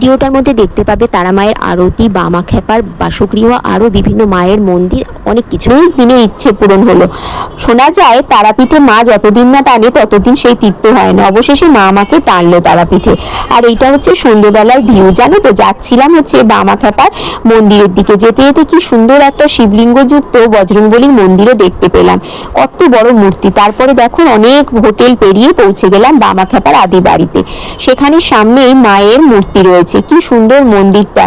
ভিডিওটার মধ্যে দেখতে পাবে তারা মায়ের আরতি, বামা খেপার বাসগৃহ আরও বিভিন্ন মায়ের মন্দির, অনেক কিছুই দিনে ইচ্ছে পূরণ হলো। শোনা যায়, তারাপীঠে মা যতদিন না টানে, ততদিন সেই তীর্থ হয় না। অবশেষে মা আমাকে টানলো তারাপীঠে। আর এইটা হচ্ছে সন্ধ্যেবেলার ভিউ, জানো তো? যাচ্ছিলাম হচ্ছে বামা খেপার মন্দিরের দিকে। যেতে যেতে কি সুন্দর একটা শিবলিঙ্গযুক্ত বজরংবলীর মন্দিরও দেখতে পেলাম। কত বড় মূর্তি। তারপরে দেখো, অনেক হোটেল পেরিয়ে পৌঁছে গেলাম বামা খেপার আদি বাড়িতে। সেখানে সামনেই মায়ের মূর্তি রয়েছে। কি সুন্দর মন্দিরটা।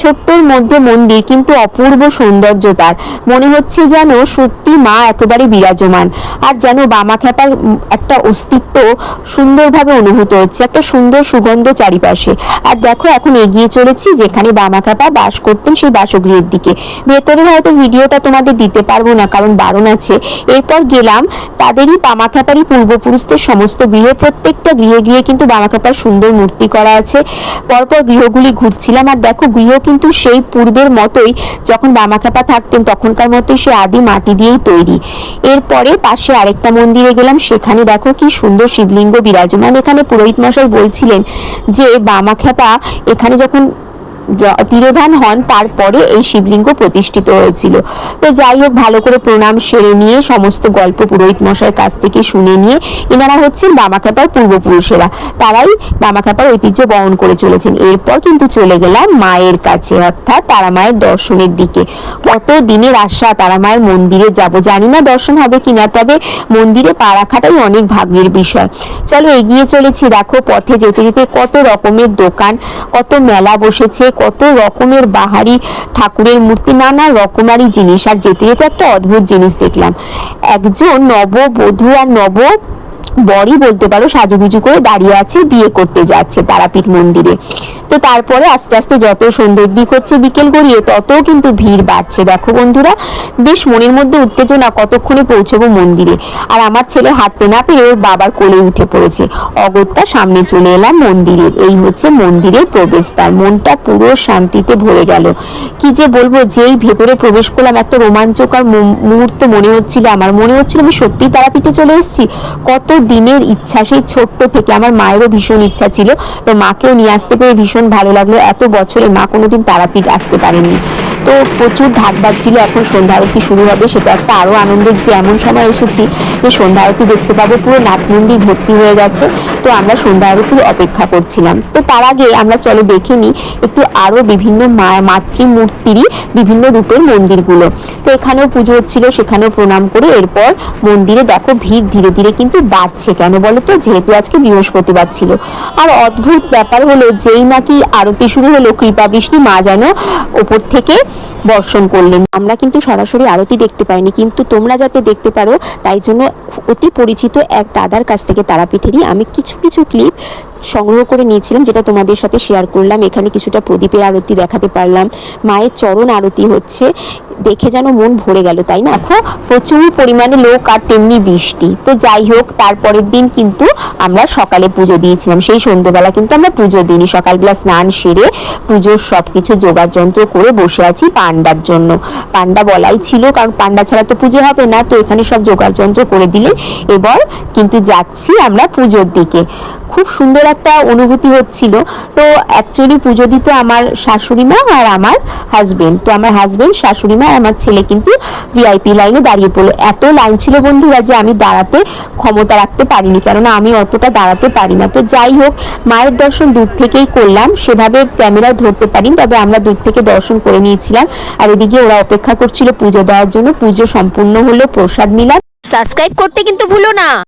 ছোট্টর মধ্যে মন্দির, কিন্তু অপূর্ব সৌন্দর্য তার। মনে হচ্ছে যেন সত্যি মা একেবারে বিরাজমান। আর যেন বামা খেপার একটা অস্তিত্ব সুন্দরভাবে অনুভূত হচ্ছে, একটা সুন্দর সুগন্ধ চারিপাশে। আর দেখো, এখন এগিয়ে চলেছি যেখানে বামা খেপা বাস করতেন সেই বাসগৃহের দিকে। ভেতরে হয়তো ভিডিওটা তোমাদের দিতে পারব না, কারণ বারণ আছে। এরপর গেলাম তাদেরই বামা খেপারই পূর্বপুরুষদের সমস্ত গৃহ। প্রত্যেকটা গৃহে গৃহে কিন্তু বামা খেপার সুন্দর মূর্তি করা আছে। পরপর গৃহগুলি ঘুরছিলাম আর দেখো গৃহ কিন্তু সেই পূর্বের মতোই। যখন বামা খেপা থাকতেন, তখনকার মতোই সে আদি মাটি দিয়েই তৈরি। এরপরে পাশে আরেকটা মন্দিরে গেলাম, সেখানে দেখো কি সুন্দর শিবলিঙ্গ বিরাজমান। এখানে পুরোহিত মশাই বলছিলেন যে, বামাখ্যাপা এখানে যখন তিরোধান হন তারপরে এই শিবলিঙ্গ প্রতিষ্ঠিত হয়েছিল। তো যাই হোক, ভালো করে প্রণাম সেরে নিয়ে সমস্ত গল্প পুরোহিত মশাইয়ের কাছ থেকে শুনে নিয়ে এনারা হচ্ছেন বামাখ্যাপার পূর্বপুরুষেরা। তারাই বামাখ্যাপার ঐতিহ্য বহন করে চলেছেন। এরপর কিন্তু চলে গেলাম মায়ের কাছে, অর্থাৎ তারা মায়ের দর্শনের দিকে। কত দিনের আশা তারা মায়ের মন্দিরে যাব জানি না দর্শন হবে কিনা, তবে মন্দিরে পা রাখাটাই অনেক ভাগ্যের বিষয়। চলো এগিয়ে চলেছি। দেখো পথে যেতে যেতে কত রকমের দোকান, কত মেলা বসেছে কত রকমের বাহারি ঠাকুরের মূর্তি, নানা রকমারি জিনিস। আর যেতে যেতে একটা অদ্ভুত জিনিস দেখলাম। একজন নববধূ আর নব বরই বলতে পারো, সাজুগুজু করে দাঁড়িয়ে আছে, বিয়ে করতে যাচ্ছে তারাপীঠ মন্দিরে। তো তারপরে আস্তে আস্তে যত সন্ধ্যের দিক হচ্ছে বিকেল গড়িয়ে, তত কিন্তু ভিড় বাড়ছে। দেখো বন্ধুরা, বেশ মনের মধ্যে উত্তেজনা কতক্ষণে পৌঁছবো মন্দিরে? আর আমার ছেলে হাঁটতে না পেরে ওর বাবার কোলে উঠে পড়েছে। অগত্যা সামনে চলে এলাম মন্দিরের এই হচ্ছে মন্দিরের প্রবেশদ্বার। মনটা পুরো শান্তিতে ভরে গেল। কি যে বলব, যেই ভেতরে প্রবেশ করলাম একটা রোমাঞ্চকর মুহূর্ত মনে হচ্ছিল আমার। মনে হচ্ছিল আমি সত্যি তারাপীঠে চলে এসেছি। কত দিনের ইচ্ছা, সেই ছোট্ট থেকে আমার মায়েরও ভীষণ ইচ্ছা ছিল। তো মাকেও নিয়ে আসতে পেরে ভীষণ ভালো লাগল। এত বছরে মা কোনোদিন তারাপীঠ আসতে পারেননি। তো প্রচুর ঢাক বাজছিল এখন সন্ধ্যা আরতি শুরু হবে, সেটা একটা আরও আনন্দের যে এমন সময় এসেছি যে সন্ধ্যা আরতি দেখতে পাবো, পুরো নাট মন্দির ভর্তি হয়ে গেছে, তো আমরা সন্ধ্যা আরতির অপেক্ষা করছিলাম। তো তার আগে আমরা চলো দেখে নিই একটু আরও বিভিন্ন মা, মাতৃমূর্তিরই বিভিন্ন রূপের মন্দিরগুলো। তো এখানেও পুজো হচ্ছিল, সেখানেও প্রণাম করে এরপর মন্দিরে দেখো ভিড় ধীরে ধীরে কিন্তু বাড়ছে। কেন বলো তো? যেহেতু আজকে বৃহস্পতিবার ছিল। আর অদ্ভুত ব্যাপার হলো, যেই নাকি আরতি শুরু হলো, কৃপা বৃষ্টি মা যেন ওপর থেকে বর্ষণ করলেন। আমরা কিন্তু সরাসরি আরতি দেখতে পাইনি, কিন্তু তোমরা যাতে দেখতে পারো, তাই জন্য অতি পরিচিত এক দাদার কাছ থেকে তারাপীঠেরই আমি কিছু কিছু ক্লিপ সংগ্রহ করে নিয়েছিলাম, যেটা তোমাদের সাথে শেয়ার করলাম। এখানে কিছুটা প্রদীপের আরতি দেখাতে পারলাম। মায়ের চরণ আরতি হচ্ছে। দেখে যেন মন ভরে গেল, তাই না? এখন প্রচুর পরিমাণে লোক আর তেমনি বৃষ্টি। তো যাই হোক, তারপরের দিন কিন্তু আমরা সকালে পুজো দিয়েছিলাম। সেই সন্ধ্যেবেলা কিন্তু আমরা পুজো দিইনি। সকালবেলা স্নান সেরে পুজোর সব কিছু জোগাড় যন্ত্র করে বসে আছি পান্ডার জন্য। পান্ডা বলাই ছিল, কারণ পান্ডা ছাড়া তো পুজো হবে না, তো এখানে সব জোগাড় যন্ত্র করে দিলে এবার কিন্তু যাচ্ছি আমরা পুজোর দিকে। খুব সুন্দর একটা অনুভূতি হচ্ছিল। তো অ্যাকচুয়ালি পুজো দিত আমার শাশুড়ি মা আর আমার হাজবেন্ড তো আমার হাজবেন্ড শাশুড়ি মা আর আমার ছেলে কিন্তু ভিআইপি লাইনে দাঁড়িয়ে পড়ল। এত লাইন ছিল বন্ধুরা যে আমি দাঁড়াতে ক্ষমতা রাখতে পারিনি, কেননা আমি অতটা দাঁড়াতে পারি না। তো যাই হোক, মায়ের দর্শন দূর থেকেই করলাম। সেভাবে ক্যামেরায় ধরতে পারিনি, তবে আমরা দূর থেকে দর্শন করে নিয়েছিলাম। আর এদিকে ওরা অপেক্ষা করছিল পুজো দেওয়ার জন্য। পুজো সম্পূর্ণ হলো প্রসাদ নিলাম সাবস্ক্রাইব করতে কিন্তু ভুলো না।